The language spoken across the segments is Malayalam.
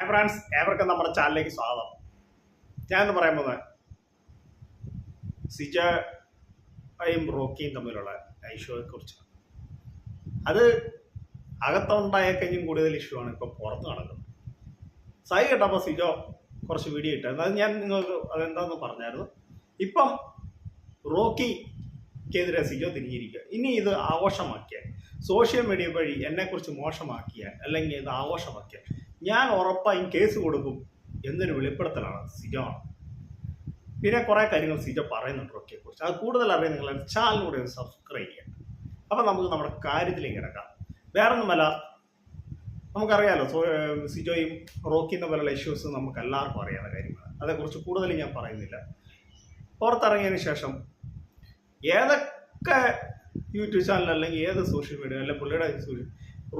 ഫ്രണ്ട്സ് ഏവർക്കും നമ്മുടെ ചാനലിലേക്ക് സ്വാഗതം. ഞാൻ പറയാൻ പോകുന്നത് സിജയും റോക്കിയും തമ്മിലുള്ള ഇഷ്യൂയെ കുറിച്ചാണ് അത് അകത്തുണ്ടായ കഴിഞ്ഞും കൂടുതൽ ഇഷ്യൂ ആണ് ഇപ്പോൾ പുറത്ത് നടക്കുന്നത്. സൈ കേട്ടപ്പോൾ സിജോ കുറച്ച് വീഡിയോ ഇട്ടായിരുന്നു. അത് ഞാൻ നിങ്ങൾക്ക് അതെന്താന്ന് പറഞ്ഞായിരുന്നു? ഇപ്പം റോക്കിക്കെതിരെ സിജോ തിരിഞ്ഞിരിക്കുക. ഇനി ഇത് ആഘോഷമാക്കിയാൽ സോഷ്യൽ മീഡിയ വഴി എന്നെക്കുറിച്ച് മോശമാക്കിയാൽ അല്ലെങ്കിൽ ഇത് ആഘോഷമാക്കിയാൽ ഞാൻ ഉറപ്പായും കേസ് കൊടുക്കും എന്നൊരു വെളിപ്പെടുത്തലാണ് സിജോ. പിന്നെ കുറേ കാര്യങ്ങൾ സിജോ പറയുന്നുണ്ട് റോക്കിയെ കുറിച്ച് അത് കൂടുതൽ അറിയാൻ നിങ്ങൾ ചാനലിലൂടെ സബ്സ്ക്രൈബ് ചെയ്യാം അപ്പം നമുക്ക് നമ്മുടെ കാര്യത്തിലേക്ക് കിടക്കാം. വേറൊന്നുമല്ല നമുക്കറിയാലോ സിജോയും റോക്കിയും തമ്മിലുള്ള ഇഷ്യൂസ് നമുക്ക് എല്ലാവർക്കും അറിയാവുന്ന കാര്യമാണ് അതേക്കുറിച്ച് കൂടുതൽ ഞാൻ പറയുന്നില്ല. പുറത്തിറങ്ങിയതിന് ശേഷം ഏതൊക്കെ യൂട്യൂബ് ചാനൽ അല്ലെങ്കിൽ ഏത് സോഷ്യൽ മീഡിയ അല്ലെങ്കിൽ പുള്ളിയുടെ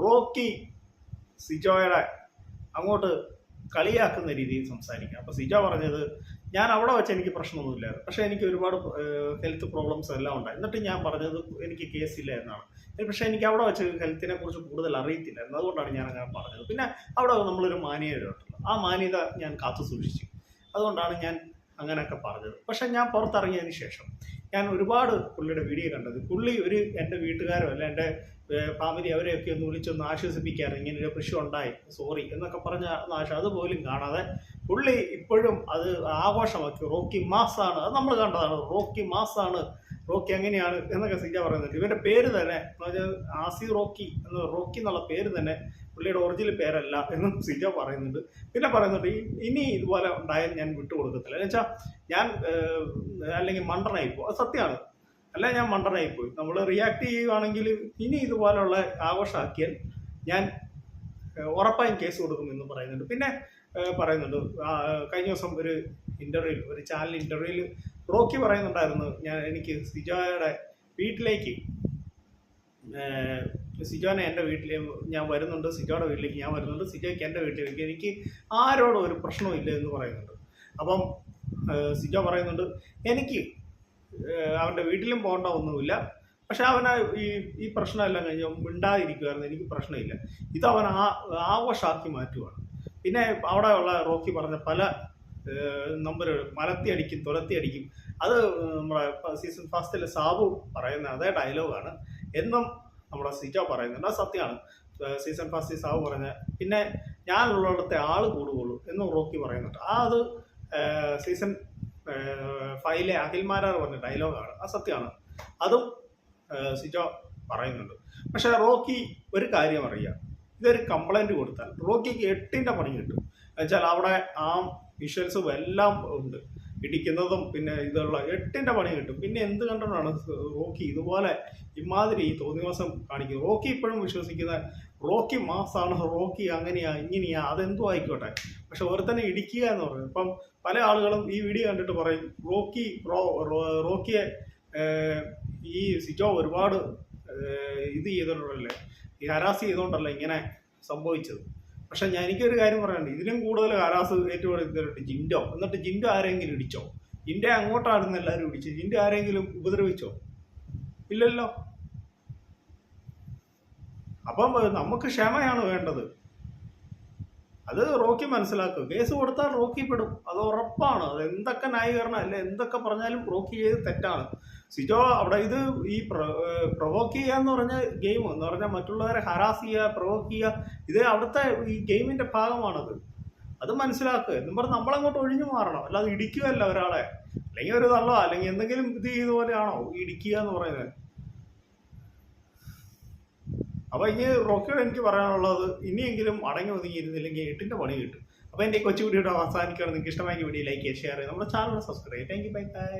റോക്കി സിജോയുടെ അങ്ങോട്ട് കളിയാക്കുന്ന രീതിയിൽ സംസാരിക്കുക അപ്പോൾ സിജ പറഞ്ഞത് ഞാൻ അവിടെ വെച്ച് എനിക്ക് പ്രശ്നമൊന്നുമില്ലായിരുന്നു. പക്ഷേ എനിക്ക് ഒരുപാട് ഹെൽത്ത് പ്രോബ്ലംസ് എല്ലാം ഉണ്ടായി. എന്നിട്ട് ഞാൻ പറഞ്ഞത് എനിക്ക് കേസ് ഇല്ല എന്നാണ്. പക്ഷേ എനിക്ക് അവിടെ വെച്ച് ഹെൽത്തിനെ കുറിച്ച് കൂടുതൽ അറിയത്തില്ലായിരുന്നു അതുകൊണ്ടാണ് ഞാൻ അങ്ങനെ പറഞ്ഞത്. പിന്നെ അവിടെ നമ്മളൊരു മാന്യതയുണ്ടല്ലോ ആ മാന്യത ഞാൻ കാത്തു സൂക്ഷിച്ചു. അതുകൊണ്ടാണ് ഞാൻ അങ്ങനെയൊക്കെ പറഞ്ഞത്. പക്ഷെ ഞാൻ പുറത്തിറങ്ങിയതിന് ശേഷം ഞാൻ ഒരുപാട് പുള്ളിയുടെ വീഡിയോ കണ്ടത്. പുള്ളി ഒരു എന്റെ വീട്ടുകാരോ അല്ല എന്റെ ഫാമിലി അവരെയൊക്കെ ഒന്ന് വിളിച്ചൊന്ന് ആശ്വസിപ്പിക്കാറ്. ഇങ്ങനൊരു പ്രശ്നം ഉണ്ടായി സോറി എന്നൊക്കെ പറഞ്ഞ നാശം അതുപോലും കാണാതെ പുള്ളി ഇപ്പോഴും അത് ആഘോഷമാക്കി. റോക്കി മാസാണ്. അത് നമ്മൾ കണ്ടതാണ്. റോക്കി മാസാണ്. റോക്കി അങ്ങനെയാണ് എന്നൊക്കെ സിജ പറയുന്നുണ്ട് ഇവന്റെ പേര് തന്നെ ആസി റോക്കി എന്ന റോക്കി എന്നുള്ള പേര് തന്നെ പുള്ളിയുടെ ഒറിജിനൽ പേരല്ല എന്നും സിജ പറയുന്നുണ്ട്. പിന്നെ പറയുന്നുണ്ട് ഇനി ഇതുപോലെ ഉണ്ടായാൽ ഞാൻ വിട്ടുകൊടുക്കത്തില്ല. എന്ന് വെച്ചാൽ ഞാൻ അല്ലെങ്കിൽ മണ്ടനായി പോകും അത് സത്യമാണ്. അല്ല ഞാൻ മണ്ടനായി പോയി നമ്മൾ റിയാക്ട് ചെയ്യുകയാണെങ്കിൽ ഇനി ഇതുപോലുള്ള ആഘോഷമാക്കിയാൽ ഞാൻ ഉറപ്പായും കേസ് കൊടുക്കുമെന്ന് പറയുന്നുണ്ട്. പിന്നെ പറയുന്നുണ്ട് കഴിഞ്ഞ ദിവസം ഒരു ഇന്റർവ്യൂവിൽ ഒരു ചാനൽ ഇന്റർവ്യൂവിൽ റോക്കി പറയുന്നുണ്ടായിരുന്നു ഞാൻ എനിക്ക് സിജോയുടെ വീട്ടിലേക്ക് സിജോനെ എന്റെ വീട്ടിൽ ഞാൻ വരുന്നുണ്ട് സിജോയുടെ വീട്ടിലേക്ക് ഞാൻ വരുന്നുണ്ട് സിജോയ്ക്ക് എന്റെ വീട്ടിലേക്ക് എനിക്ക് ആരോടും ഒരു പ്രശ്നവും ഇല്ല എന്ന് പറയുന്നുണ്ട്. അപ്പം സിജോ പറയുന്നുണ്ട് എനിക്ക് അവന്റെ വീട്ടിലും പോകേണ്ട ഒന്നുമില്ല. പക്ഷെ അവന് ഈ ഈ പ്രശ്നമെല്ലാം കഴിഞ്ഞ് മിണ്ടാതിരിക്കുമായിരുന്നു എനിക്ക് പ്രശ്നമില്ല. ഇത് അവൻ ആ ആഘോഷാക്കി മാറ്റുവാണ്. പിന്നെ അവിടെ ഉള്ള റോക്കി പറഞ്ഞ പല നമ്പർ മലത്തി അടിക്കും തുരത്തി അടിക്കും. അത് നമ്മുടെ സീസൺ ഫസ്റ്റിലെ സാബു പറയുന്ന അതേ ഡയലോഗാണ്. എന്നും നമ്മുടെ സിജോ പറയുന്നുണ്ട്. അത് സത്യമാണ്. സീസൺ ഫസ്റ്റിൽ സാബു പറഞ്ഞ പിന്നെ ഞാനുള്ളിടത്തെ ആൾ കൂടുകയുള്ളൂ എന്നും റോക്കി പറയുന്നുണ്ട്. ആ അത് സീസൺ ഫൈവിലെ അഖിൽമാരാർ പറഞ്ഞ ഡയലോഗാണ്. ആ സത്യമാണ്. അതും സിജോ പറയുന്നുണ്ട്. പക്ഷേ റോക്കി ഒരു കാര്യം അറിയാം. ഇതൊരു കംപ്ലൈന്റ് കൊടുത്താൽ റോക്കിക്ക് എട്ടിന്റെ പണി കിട്ടും. എന്നുവെച്ചാൽ അവിടെ ആ വിഷ്വൽസും എല്ലാം ഉണ്ട്. ഇടിക്കുന്നതും പിന്നെ ഇതുള്ള എട്ടിന്റെ പണി കിട്ടും. പിന്നെ എന്ത് കണ്ടോണാണ് റോക്കി ഇതുപോലെ ഇമാതിരി ഈ തോന്നിവാസം കാണിക്കുന്നത്? റോക്കി ഇപ്പോഴും വിശ്വസിക്കുന്ന റോക്കി മാസാണ് റോക്കി അങ്ങനെയാ ഇങ്ങനെയാ അതെന്തോ ആയിക്കോട്ടെ. പക്ഷെ ഒരുത്തന്നെ ഇടിക്കുക എന്ന് പറയും ഇപ്പം പല ആളുകളും ഈ വീഡിയോ കണ്ടിട്ട് പറയും റോക്കി റോക്കിയെ ഈ സിജോ ഒരുപാട് ഇത് ചെയ്തിട്ടുണ്ടല്ലേ ഈ ഹരാസ് ചെയ്തുകൊണ്ടല്ല ഇങ്ങനെ സംഭവിച്ചത്? പക്ഷെ ഞാൻ എനിക്കൊരു കാര്യം പറയാനുണ്ട്. ഇതിലും കൂടുതൽ ഹരാസ് ഏറ്റുപെടുത്തിട്ട് ജിൻഡോ. എന്നിട്ട് ജിൻഡോ ആരെങ്കിലും ഇടിച്ചോ? ജിൻഡെ അങ്ങോട്ടായിരുന്നു എല്ലാവരും ഇടിച്ചത് ജിൻഡ ആരെങ്കിലും ഉപദ്രവിച്ചോ? ഇല്ലല്ലോ. അപ്പം നമുക്ക് ക്ഷമയാണ് വേണ്ടത്. അത് റോക്കി മനസ്സിലാക്കും. കേസ് കൊടുത്താൽ റോക്കി പെടും. അത് ഉറപ്പാണ്. അത് എന്തൊക്കെ ന്യായീകരണം അല്ലെ എന്തൊക്കെ പറഞ്ഞാലും റോക്കി ചെയ്ത് തെറ്റാണ്. സിജോ അവിടെ ഇത് ഈ പ്രൊവോക്ക് ചെയ്യുക എന്ന് പറഞ്ഞ ഗെയിം എന്ന് പറഞ്ഞാൽ മറ്റുള്ളവരെ ഹരാസ് ചെയ്യുക പ്രൊവോക്ക് ചെയ്യുക ഇത് അവിടുത്തെ ഈ ഗെയിമിന്റെ ഭാഗമാണത്. അത് മനസ്സിലാക്കുക. എന്നും പറഞ്ഞ് നമ്മളങ്ങോട്ട് ഒഴിഞ്ഞു മാറണം. അല്ലാതെ ഇടിക്കുകയല്ല ഒരാളെ. അല്ലെങ്കിൽ ഒരു തള്ളോ അല്ലെങ്കിൽ എന്തെങ്കിലും ഇത് ചെയ്തുപോലെയാണോ ഇടിക്കുക എന്ന് പറയുന്നത്. അപ്പൊ ഇനി റോക്കിയോട് എനിക്ക് പറയാനുള്ളത് ഇനിയെങ്കിലും അടങ്ങി ഒതുങ്ങിയിരുന്നില്ലെങ്കിൽ എട്ടിന്റെ പണി കിട്ടും. അപ്പൊ എന്റെ കൊച്ചു വീഡിയോ അവസാനിക്കുകയാണ്. നിങ്ങൾക്ക് ഇഷ്ടമായെങ്കിൽ വീഡിയോ ലൈക്ക് ചെയ്യുക ഷെയർ ചെയ്യുക. നമ്മുടെ channel subscribe thank you bye bye